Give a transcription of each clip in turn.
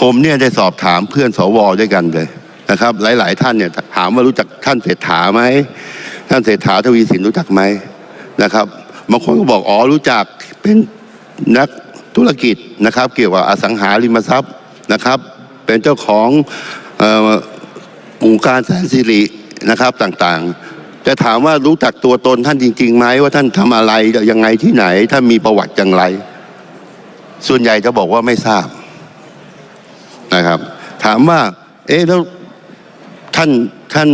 ผมเนี่ยได้สอบถามเพื่อนสวด้วยกันเลยนะครับ หลาย ๆ ท่านเนี่ยถามว่ารู้จักท่านเศรษฐาไหมท่านเศรษฐาทวีสินรู้จักไหมนะครับบางคนก็บอกอ๋อรู้จักเป็นนักธุรกิจนะครับ เกี่ยวกับอสังหาริมทรัพย์นะครับ เป็นเจ้าของอ่อองค์การแสนสิรินะครับต่างๆ จะถามว่ารู้จักตัวตนท่านจริงๆไหมว่าท่านทำอะไรยังไงที่ไหน ท่านมีประวัติอย่างไร ส่วนใหญ่จะบอกว่าไม่ทราบ นะครับ ถามว่า เอ๊ะแล้วท่านท่าน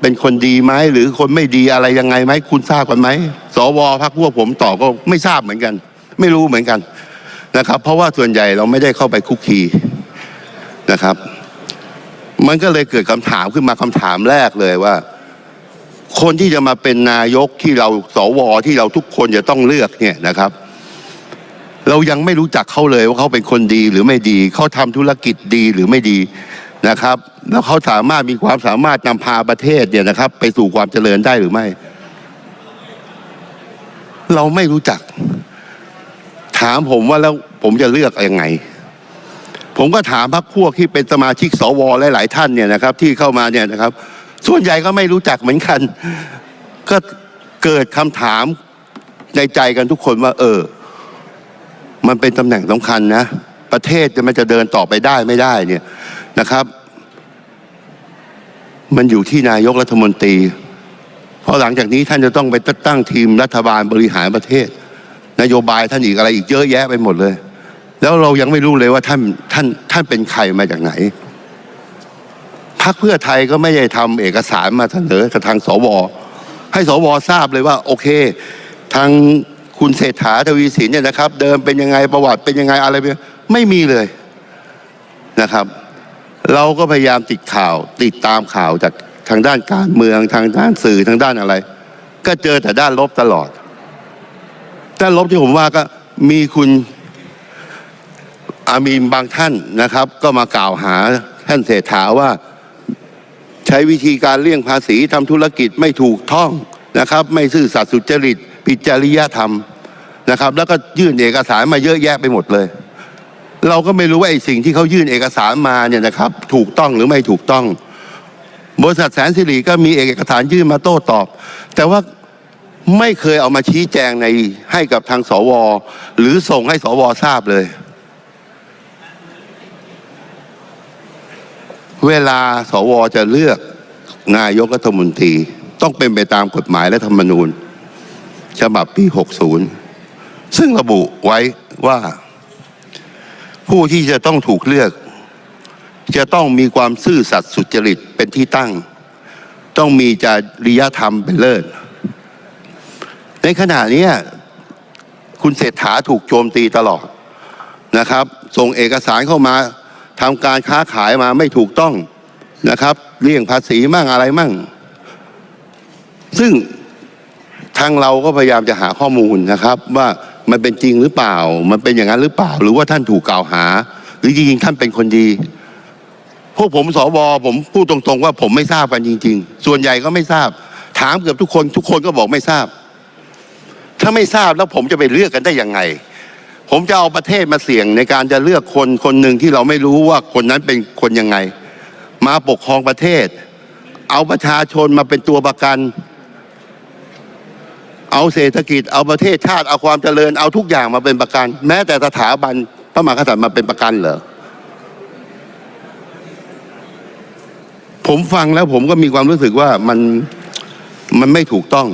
เป็นคนดีไหมหรือคนไม่ดีอะไรยังไงไหมคุณทราบกันไหมสวพักพวกผมตอบก็ไม่ทราบเหมือนกัน ไม่รู้เหมือนกันนะครับ เพราะว่าส่วนใหญ่เราไม่ได้เข้าไปคุกคีนะครับ มันก็เลยเกิดคำถามขึ้นมาคำถามแรกเลยว่า คนที่จะมาเป็นนายกที่เราสวที่เราทุกคนจะต้องเลือกเนี่ยนะครับ เรายังไม่รู้จักเขาเลยว่าเขาเป็นคนดีหรือไม่ดี เขาทำธุรกิจดีหรือไม่ดีนะครับ แล้วเขาสามารถมีความสามารถนำพาประเทศเนี่ยนะครับ ไปสู่ความเจริญได้หรือไม่ เราไม่รู้จัก ถามผมว่าแล้วผมจะเลือกยังไง ผมก็ถามพรรคพวกที่เป็นสมาชิกสวหลาย ๆ ท่านเนี่ยนะครับ ที่เข้ามาเนี่ยนะครับ ส่วนใหญ่ก็ไม่รู้จักเหมือนกัน ก็เกิดคำถามในใจกันทุกคนว่า เออ มันเป็นตำแหน่งสำคัญนะ ประเทศจะมันจะเดินต่อไปได้ไม่ได้เนี่ยนะครับ มันอยู่ที่นายกรัฐมนตรี เพราะหลังจากนี้ท่านจะต้องไปตั้งทีมรัฐบาลบริหารประเทศ นโยบายท่านอีกอะไรอีกเยอะแยะไปหมดเลย แล้วเรายังไม่รู้เลยว่าท่านท่านท่านเป็นใครมาจากไหนพรรคเพื่อไทยก็ไม่ได้ทำเอกสารมาเสนอกับทางสวให้สวทราบเลยว่า โอเค ทาง คุณเศรษฐาทวีสินเนี่ยนะครับ เดิมเป็นยังไงประวัติเป็นยังไงอะไรเป็นไม่มีเลยนะครับ เราก็พยายามติดข่าว ติดตามข่าวจากทางด้านการเมืองทางด้านสื่อทางด้านอะไร ก็เจอแต่ด้านลบตลอดด้านลบที่ผมว่าก็มีคุณอามีนบางท่านนะครับ ก็มากล่าวหาท่านเศรษฐาว่าใช้วิธีการเลี่ยงภาษีทำธุรกิจไม่ถูกต้องนะครับ ไม่ซื่อสัตย์สุจริตผิดจริยธรรม นะครับ แล้วก็ยื่นเอกสารมาเยอะแยะไปหมดเลย เราก็ไม่รู้ว่าไอ้สิ่งที่เขายื่นเอกสารมาเนี่ยนะครับ ถูกต้องหรือไม่ถูกต้อง บริษัทแสนสิริก็มีเอกสารยื่นมาโต้ตอบ แต่ว่าไม่เคยเอามาชี้แจงในให้กับทางสว หรือส่งให้สวทราบเลย เวลาสวจะเลือกนายกรัฐมนตรี ต้องเป็นไปตามกฎหมายและธรรมนูญ ฉบับปี 60 ซึ่งระบุไว้ว่า ผู้ที่จะต้องถูกเลือก จะต้องมีความซื่อสัตย์สุจริตเป็นที่ตั้ง ต้องมีจริยธรรมเป็นเลิศ ในขณะนี้คุณเศรษฐาถูกโจมตีตลอดนะครับ ส่งเอกสารเข้ามาทำการค้าขายมาไม่ถูกต้องนะครับเลี่ยงภาษีมั่งอะไรมั่ง ซึ่งทางเราก็พยายามจะหาข้อมูลนะครับว่า มันเป็นจริงหรือเปล่า มันเป็นอย่างนั้นหรือเปล่า หรือว่าท่านถูกกล่าวหา หรือจริงๆท่านเป็นคนดี พวกผมสวผมพูดตรงๆ ว่าผมไม่ทราบกันจริง ๆ ส่วนใหญ่ก็ไม่ทราบ ถามเกือบทุกคน ทุกคนก็บอกไม่ทราบ ถ้าไม่ทราบแล้วผมจะไปเลือกกันได้ยังไง ผมจะเอาประเทศมาเสี่ยงในการจะเลือกคนคนหนึ่งที่เราไม่รู้ว่าคนนั้นเป็นคนยังไง มาปกครองประเทศ เอาประชาชนมาเป็นตัวประกัน เอาเศรษฐกิจเอาประเทศชาติเอาความเจริญเอาทุกอย่างมาเป็นประกัน แม้แต่สถาบันพระมหากษัตริย์มาเป็นประกันเหรอผมฟังแล้วผมก็มีความรู้สึกว่ามันมันไม่ถูกต้อง